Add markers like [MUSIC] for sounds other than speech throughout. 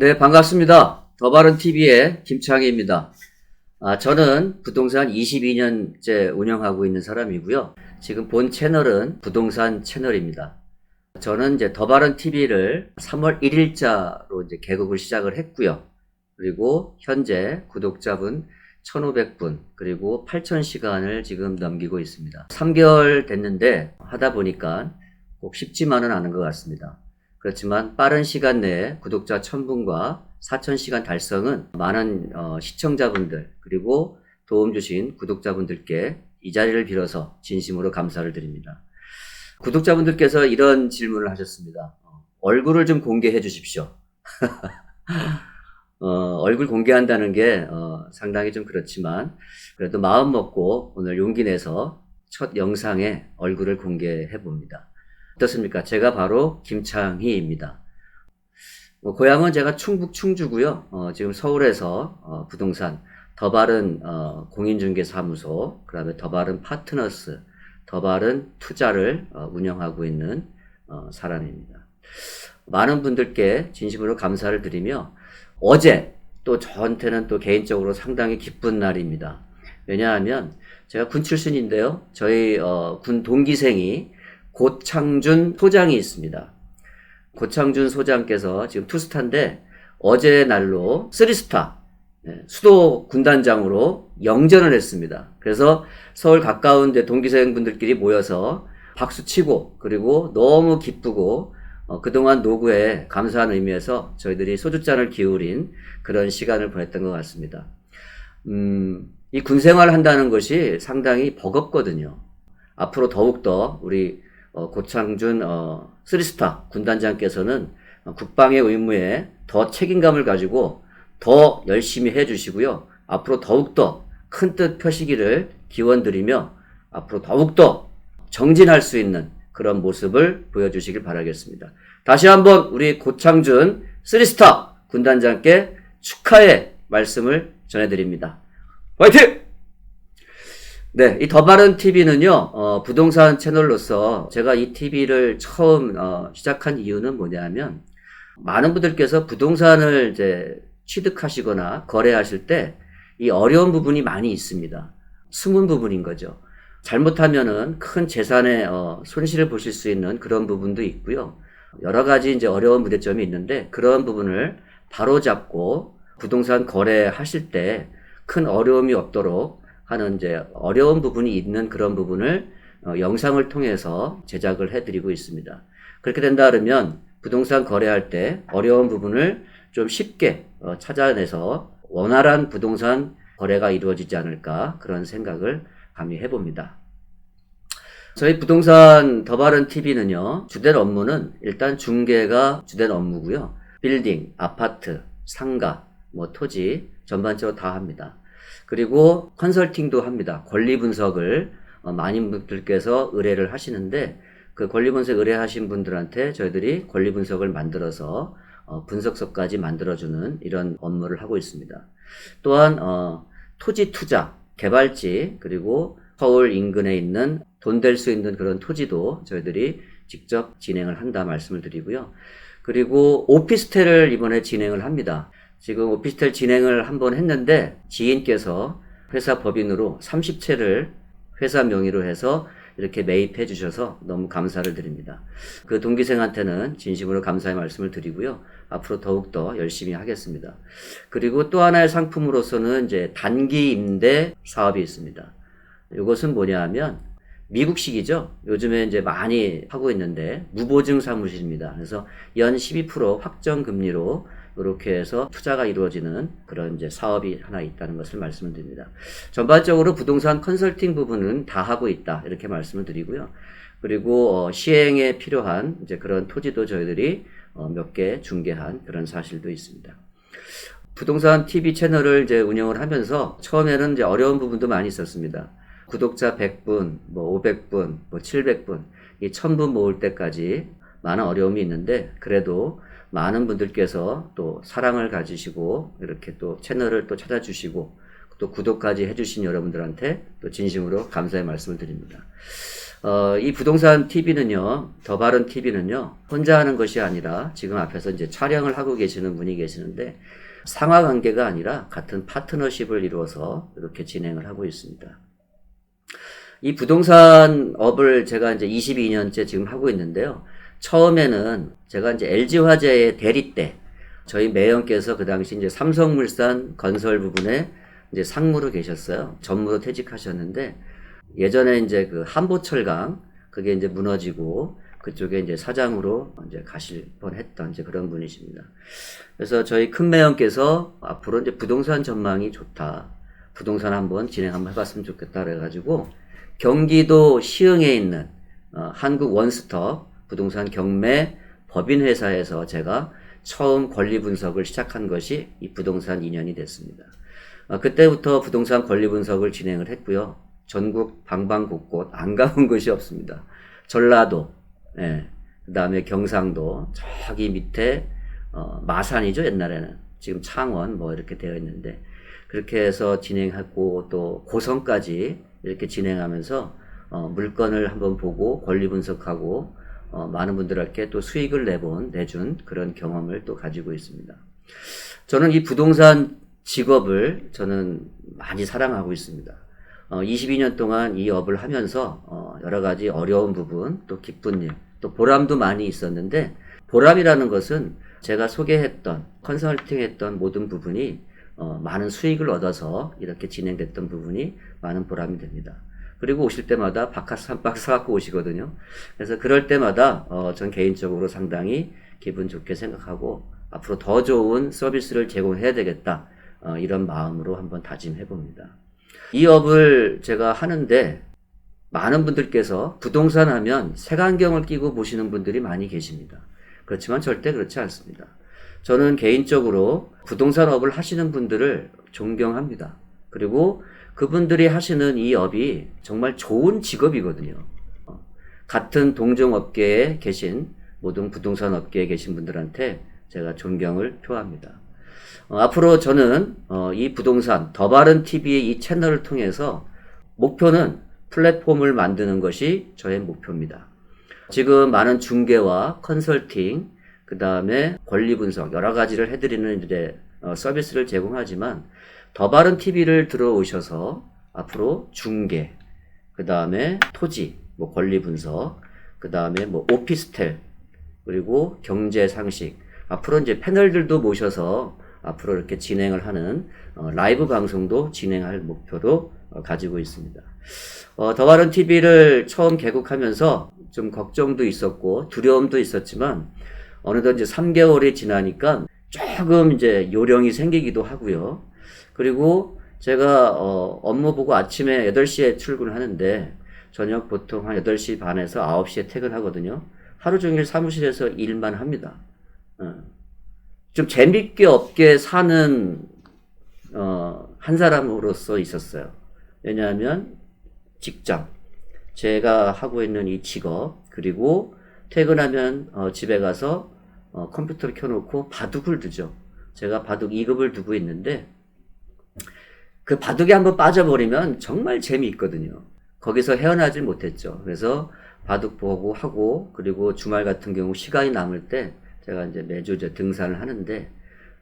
네, 반갑습니다. 더바른 TV의 김창희입니다. 아, 저는 부동산 22년째 운영하고 있는 사람이고요. 지금 본 채널은 부동산 채널입니다. 저는 이제 더바른 TV를 3월 1일자로 이제 개국을 시작을 했고요. 그리고 현재 구독자분 1,500분, 그리고 8,000시간을 지금 넘기고 있습니다. 3개월 됐는데 하다 보니까 꼭 쉽지만은 않은 것 같습니다. 그렇지만 빠른 시간 내에 구독자 1000분과 4000시간 달성은 많은 어, 시청자분들 그리고 도움 주신 구독자분들께 이 자리를 빌어서 진심으로 감사를 드립니다. 구독자분들께서 이런 질문을 하셨습니다. 어, 얼굴을 좀 공개해 주십시오. [LAUGHS] 어, 얼굴 공개한다는 게 어, 상당히 좀 그렇지만 그래도 마음 먹고 오늘 용기 내서 첫 영상에 얼굴을 공개해 봅니다. 어떻습니까? 제가 바로 김창희입니다. 뭐 고향은 제가 충북 충주고요. 어, 지금 서울에서 어, 부동산 더바른 어, 공인중개사무소, 그다음에 더바른 파트너스, 더바른 투자를 어, 운영하고 있는 어, 사람입니다. 많은 분들께 진심으로 감사를 드리며 어제 또 저한테는 또 개인적으로 상당히 기쁜 날입니다. 왜냐하면 제가 군 출신인데요. 저희 어, 군 동기생이 고창준 소장이 있습니다. 고창준 소장께서 지금 투스타인데 어제 날로 쓰리스타 예, 수도 군단장으로 영전을 했습니다. 그래서 서울 가까운 데 동기생분들끼리 모여서 박수 치고 그리고 너무 기쁘고 어, 그동안 노구에 감사한 의미에서 저희들이 소주잔을 기울인 그런 시간을 보냈던 것 같습니다. 음, 이 군생활을 한다는 것이 상당히 버겁거든요. 앞으로 더욱더 우리 어, 고창준 어, 쓰리스타 군단장께서는 어, 국방의 의무에 더 책임감을 가지고 더 열심히 해주시고요. 앞으로 더욱더 큰 뜻 펴시기를 기원드리며 앞으로 더욱더 정진할 수 있는 그런 모습을 보여주시길 바라겠습니다. 다시 한번 우리 고창준 쓰리스타 군단장께 축하의 말씀을 전해드립니다. 화이팅! 네, 이 더 바른 TV는요, 어, 부동산 채널로서 제가 이 TV를 처음 어, 시작한 이유는 뭐냐면, 많은 분들께서 부동산을 이제 취득하시거나 거래하실 때 이 어려운 부분이 많이 있습니다. 숨은 부분인 거죠. 잘못하면은 큰 재산의 어, 손실을 보실 수 있는 그런 부분도 있고요. 여러 가지 이제 어려운 문제점이 있는데 그런 부분을 바로잡고 부동산 거래하실 때 큰 어려움이 없도록 하는 이제 어려운 부분이 있는 그런 부분을 어, 영상을 통해서 제작을 해드리고 있습니다. 그렇게 된다 그러면 부동산 거래할 때 어려운 부분을 좀 쉽게 어, 찾아내서 원활한 부동산 거래가 이루어지지 않을까 그런 생각을 감히 해봅니다. 저희 부동산 더 바른 TV는요, 주된 업무는 일단 중개가 주된 업무고요. 빌딩, 아파트, 상가, 뭐 토지 전반적으로 다 합니다. 그리고 컨설팅도 합니다. 권리 분석을 어, 많은 분들께서 의뢰를 하시는데 그 권리 분석 의뢰하신 분들한테 저희들이 권리 분석을 만들어서 어, 분석서까지 만들어주는 이런 업무를 하고 있습니다. 또한 어, 토지 투자, 개발지 그리고 서울 인근에 있는 돈 될 수 있는 그런 토지도 저희들이 직접 진행을 한다 말씀을 드리고요. 그리고 오피스텔을 이번에 진행을 합니다. 지금 오피스텔 진행을 한번 했는데 지인께서 회사 법인으로 30채를 회사 명의로 해서 이렇게 매입해 주셔서 너무 감사를 드립니다. 그 동기생한테는 진심으로 감사의 말씀을 드리고요. 앞으로 더욱더 열심히 하겠습니다. 그리고 또 하나의 상품으로서는 이제 단기 임대 사업이 있습니다. 이것은 뭐냐 하면 미국식이죠. 요즘에 이제 많이 하고 있는데 무보증 사무실입니다. 그래서 연 12% 확정 금리로 이렇게 해서 투자가 이루어지는 그런 이제 사업이 하나 있다는 것을 말씀을 드립니다. 전반적으로 부동산 컨설팅 부분은 다 하고 있다. 이렇게 말씀을 드리고요. 그리고 어, 시행에 필요한 이제 그런 토지도 저희들이 어, 몇 개 중개한 그런 사실도 있습니다. 부동산 TV 채널을 이제 운영을 하면서 처음에는 이제 어려운 부분도 많이 있었습니다. 구독자 100분, 뭐 500분, 뭐 700분, 이 1000분 모을 때까지 많은 어려움이 있는데 그래도 많은 분들께서 또 사랑을 가지시고 이렇게 또 채널을 또 찾아주시고 또 구독까지 해주신 여러분들한테 또 진심으로 감사의 말씀을 드립니다. 어, 이 부동산 TV는요, 더 바른 TV는요, 혼자 하는 것이 아니라 지금 앞에서 이제 촬영을 하고 계시는 분이 계시는데 상하 관계가 아니라 같은 파트너십을 이루어서 이렇게 진행을 하고 있습니다. 이 부동산 업을 제가 이제 22년째 지금 하고 있는데요. 처음에는 제가 이제 LG화재의 대리 때 저희 매형께서 그 당시 이제 삼성물산 건설 부분에 이제 상무로 계셨어요. 전무로 퇴직하셨는데 예전에 이제 그 한보철강 그게 이제 무너지고 그쪽에 이제 사장으로 이제 가실 뻔했던 이제 그런 분이십니다. 그래서 저희 큰 매형께서 앞으로 이제 부동산 전망이 좋다. 부동산 한번 진행 한번 해봤으면 좋겠다 그래가지고 경기도 시흥에 있는 어, 한국 원스톱 부동산 경매 법인 회사에서 제가 처음 권리 분석을 시작한 것이 이 부동산 인연이 됐습니다. 어, 그때부터 부동산 권리 분석을 진행을 했고요. 전국 방방곳곳 안 가본 [LAUGHS] 곳이 없습니다. 전라도, 예, 그 다음에 경상도, 저기 밑에 어, 마산이죠 옛날에는 지금 창원 뭐 이렇게 되어 있는데 그렇게 해서 진행하고 또 고성까지 이렇게 진행하면서 어, 물건을 한번 보고 권리 분석하고 어, 많은 분들에게 또 수익을 내본 내준 그런 경험을 또 가지고 있습니다. 저는 이 부동산 직업을 저는 많이 사랑하고 있습니다. 어, 22년 동안 이 업을 하면서 어, 여러 가지 어려운 부분, 또 기쁜 일, 또 보람도 많이 있었는데 보람이라는 것은 제가 소개했던 컨설팅했던 모든 부분이 어, 많은 수익을 얻어서 이렇게 진행됐던 부분이 많은 보람이 됩니다. 그리고 오실 때마다 바카스 한 박스 사갖고 오시거든요. 그래서 그럴 때마다 어, 전 개인적으로 상당히 기분 좋게 생각하고 앞으로 더 좋은 서비스를 제공해야 되겠다. 어, 이런 마음으로 한번 다짐해 봅니다. 이 업을 제가 하는데 많은 분들께서 부동산 하면 색안경을 끼고 보시는 분들이 많이 계십니다. 그렇지만 절대 그렇지 않습니다. 저는 개인적으로 부동산 업을 하시는 분들을 존경합니다. 그리고 그분들이 하시는 이 업이 정말 좋은 직업이거든요. 어, 같은 동종업계에 계신 모든 부동산 업계에 계신 분들한테 제가 존경을 표합니다. 어, 앞으로 저는 어, 이 부동산 더 바른 TV의 이 채널을 통해서 목표는 플랫폼을 만드는 것이 저의 목표입니다. 지금 많은 중개와 컨설팅, 그 다음에 권리 분석 여러 가지를 해드리는 이제 어, 서비스를 제공하지만 더 바른 TV를 들어오셔서 앞으로 중개, 그 다음에 토지, 뭐 권리 분석, 그 다음에 뭐 오피스텔, 그리고 경제 상식. 앞으로 이제 패널들도 모셔서 앞으로 이렇게 진행을 하는 어, 라이브 방송도 진행할 목표도 어, 가지고 있습니다. 어, 더 바른 TV를 처음 개국하면서 좀 걱정도 있었고 두려움도 있었지만 어느덧 이제 3개월이 지나니까 조금 이제 요령이 생기기도 하고요. 그리고 제가 어, 업무 보고 아침에 8시에 출근을 하는데 저녁 보통 한 8시 반에서 9시에 퇴근하거든요. 하루 종일 사무실에서 일만 합니다. 어. 좀 재밌게 없게 사는 어, 한 사람으로서 있었어요. 왜냐하면 직장, 제가 하고 있는 이 직업, 그리고 퇴근하면 어, 집에 가서 어, 컴퓨터를 켜놓고 바둑을 두죠. 제가 바둑 2급을 두고 있는데 그 바둑에 한번 빠져버리면 정말 재미있거든요. 거기서 헤어나질 못했죠. 그래서 바둑 보고 하고 그리고 주말 같은 경우 시간이 남을 때 제가 이제 매주 이제 등산을 하는데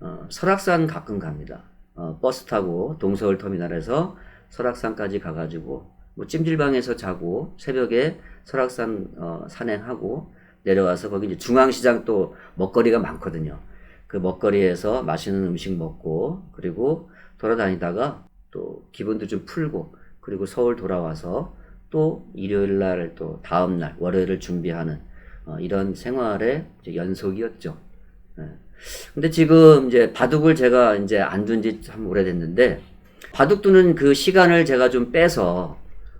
어, 설악산 가끔 갑니다. 어, 버스 타고 동서울 터미널에서 설악산까지 가가지고 뭐 찜질방에서 자고 새벽에 설악산 어, 산행하고 내려와서 거기 이제 중앙시장 또 먹거리가 많거든요. 그 먹거리에서 맛있는 음식 먹고 그리고 돌아다니다가 또 기분도 좀 풀고 그리고 서울 돌아와서 또 일요일 날 또 다음 날 월요일을 준비하는 어, 이런 생활의 연속이었죠. 예. 근데 지금 이제 바둑을 제가 이제 안 둔 지 참 오래됐는데 바둑 두는 그 시간을 제가 좀 빼서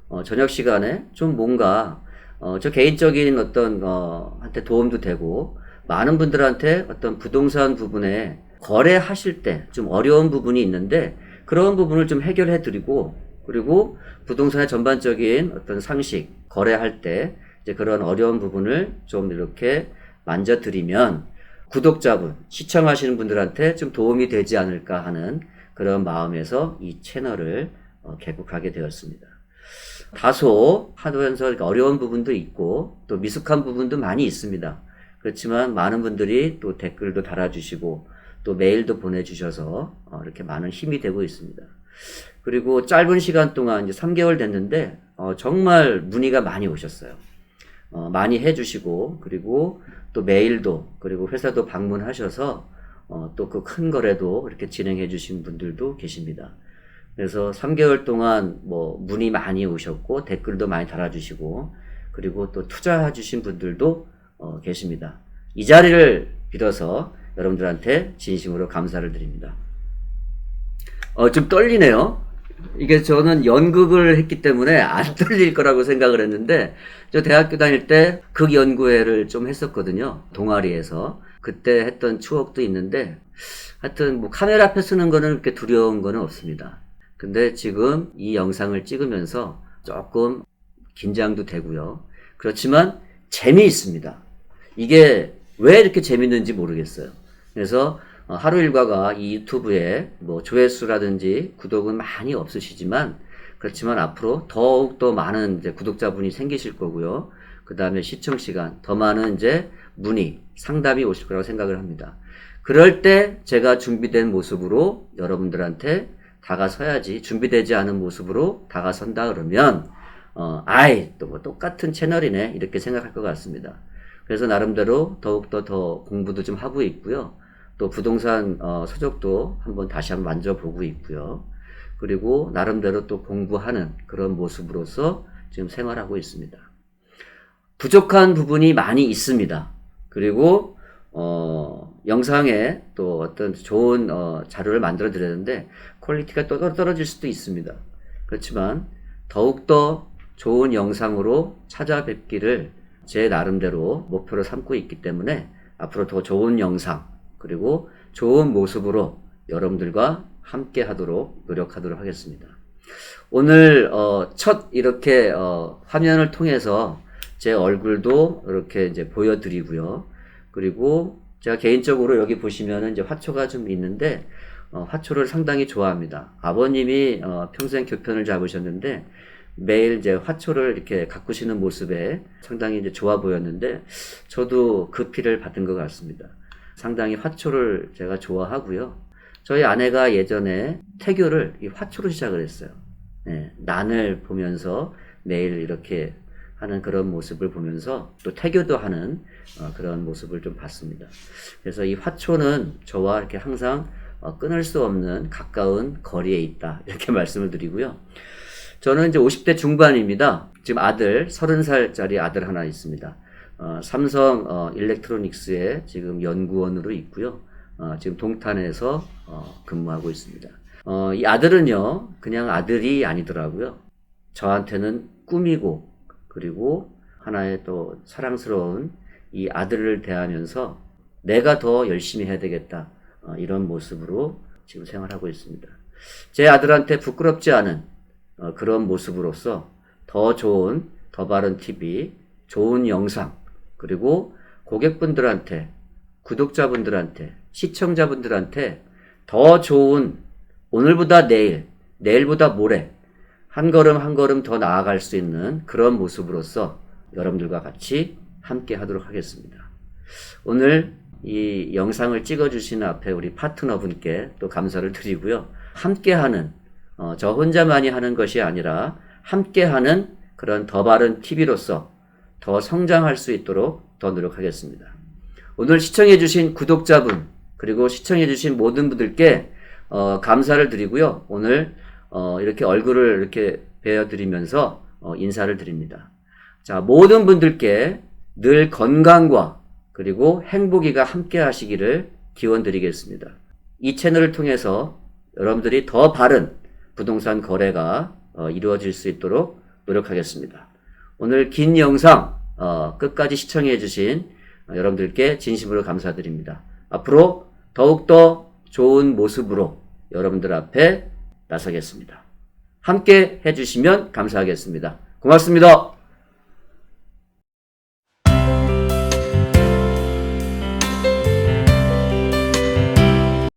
어, 저녁 시간에 좀 뭔가 어, 저 개인적인 어떤 어, 한테 도움도 되고 많은 분들한테 어떤 부동산 부분에 거래하실 때 좀 어려운 부분이 있는데 그런 부분을 좀 해결해 드리고 그리고 부동산의 전반적인 어떤 상식 거래할 때 이제 그런 어려운 부분을 좀 이렇게 만져드리면 구독자분, 시청하시는 분들한테 좀 도움이 되지 않을까 하는 그런 마음에서 이 채널을 어, 개국하게 되었습니다. 다소 하면서 어려운 부분도 있고 또 미숙한 부분도 많이 있습니다. 그렇지만 많은 분들이 또 댓글도 달아주시고 또 메일도 보내주셔서 어, 이렇게 많은 힘이 되고 있습니다. 그리고 짧은 시간 동안 이제 3개월 됐는데 어, 정말 문의가 많이 오셨어요. 어, 많이 해주시고 그리고 또 메일도 그리고 회사도 방문하셔서 어, 또 그 큰 거래도 이렇게 진행해 주신 분들도 계십니다. 그래서 3개월 동안 뭐 문의 많이 오셨고 댓글도 많이 달아주시고 그리고 또 투자해 주신 분들도 어, 계십니다. 이 자리를 빌어서 여러분들한테 진심으로 감사를 드립니다. 어, 좀 떨리네요. 이게 저는 연극을 했기 때문에 안 떨릴 거라고 생각을 했는데, 저 대학교 다닐 때 극연구회를 좀 했었거든요. 동아리에서. 그때 했던 추억도 있는데, 하여튼 뭐 카메라 앞에 쓰는 거는 그렇게 두려운 거는 없습니다. 근데 지금 이 영상을 찍으면서 조금 긴장도 되고요. 그렇지만 재미있습니다. 이게 왜 이렇게 재밌는지 모르겠어요. 그래서 어, 하루 일과가 이 유튜브에 뭐 조회수라든지 구독은 많이 없으시지만 그렇지만 앞으로 더욱 더 많은 이제 구독자분이 생기실 거고요. 그 다음에 시청 시간, 더 많은 이제 문의, 상담이 오실 거라고 생각을 합니다. 그럴 때 제가 준비된 모습으로 여러분들한테 다가서야지 준비되지 않은 모습으로 다가선다 그러면 어, 아이 또 뭐 똑같은 채널이네 이렇게 생각할 것 같습니다. 그래서 나름대로 더욱더 더 공부도 좀 하고 있고요. 또 부동산 어, 서적도 한번 다시 한번 만져보고 있고요. 그리고 나름대로 또 공부하는 그런 모습으로서 지금 생활하고 있습니다. 부족한 부분이 많이 있습니다. 그리고 어, 영상에 또 어떤 좋은 어, 자료를 만들어 드렸는데 퀄리티가 또 떨어질 수도 있습니다. 그렇지만 더욱더 좋은 영상으로 찾아뵙기를 제 나름대로 목표로 삼고 있기 때문에 앞으로 더 좋은 영상 그리고 좋은 모습으로 여러분들과 함께 하도록 노력하도록 하겠습니다. 오늘 어, 첫 이렇게 어, 화면을 통해서 제 얼굴도 이렇게 이제 보여드리고요. 그리고 제가 개인적으로 여기 보시면은 이제 화초가 좀 있는데 어, 화초를 상당히 좋아합니다. 아버님이 어, 평생 교편을 잡으셨는데 매일 이제 화초를 이렇게 가꾸시는 모습에 상당히 이제 좋아 보였는데 저도 그 피를 받은 것 같습니다. 상당히 화초를 제가 좋아하고요. 저희 아내가 예전에 태교를 이 화초로 시작을 했어요. 네, 난을 보면서 매일 이렇게 하는 그런 모습을 보면서 또 태교도 하는 어, 그런 모습을 좀 봤습니다. 그래서 이 화초는 저와 이렇게 항상 어, 끊을 수 없는 가까운 거리에 있다. [LAUGHS] 이렇게 말씀을 드리고요. 저는 이제 50대 중반입니다. 지금 아들, 30살짜리 아들 하나 있습니다. 어, 삼성 어, 일렉트로닉스에 지금 연구원으로 있고요. 어, 지금 동탄에서 어, 근무하고 있습니다. 어, 이 아들은요, 그냥 아들이 아니더라고요. 저한테는 꿈이고, 그리고 하나의 또 사랑스러운 이 아들을 대하면서 내가 더 열심히 해야 되겠다. 어, 이런 모습으로 지금 생활하고 있습니다. 제 아들한테 부끄럽지 않은 어, 그런 모습으로서 더 좋은, 더 바른 TV, 좋은 영상, 그리고 고객분들한테, 구독자분들한테, 시청자분들한테 더 좋은 오늘보다 내일, 내일보다 모레, 한 걸음 한 걸음 더 나아갈 수 있는 그런 모습으로서 여러분들과 같이 함께 하도록 하겠습니다. 오늘 이 영상을 찍어주신 앞에 우리 파트너분께 또 감사를 드리고요. 함께하는, 어, 저 혼자만이 하는 것이 아니라 함께하는 그런 더 바른 TV로서 더 성장할 수 있도록 더 노력하겠습니다. 오늘 시청해주신 구독자분, 그리고 시청해주신 모든 분들께 어, 감사를 드리고요. 오늘 어, 이렇게 얼굴을 이렇게 베어드리면서 어, 인사를 드립니다. 자, 모든 분들께 늘 건강과 그리고 행복이가 함께 하시기를 기원 드리겠습니다. 이 채널을 통해서 여러분들이 더 바른 부동산 거래가 어, 이루어질 수 있도록 노력하겠습니다. 오늘 긴 영상 어, 끝까지 시청해 주신 여러분들께 진심으로 감사드립니다. 앞으로 더욱더 좋은 모습으로 여러분들 앞에 나서겠습니다. 함께 해주시면 감사하겠습니다. 고맙습니다.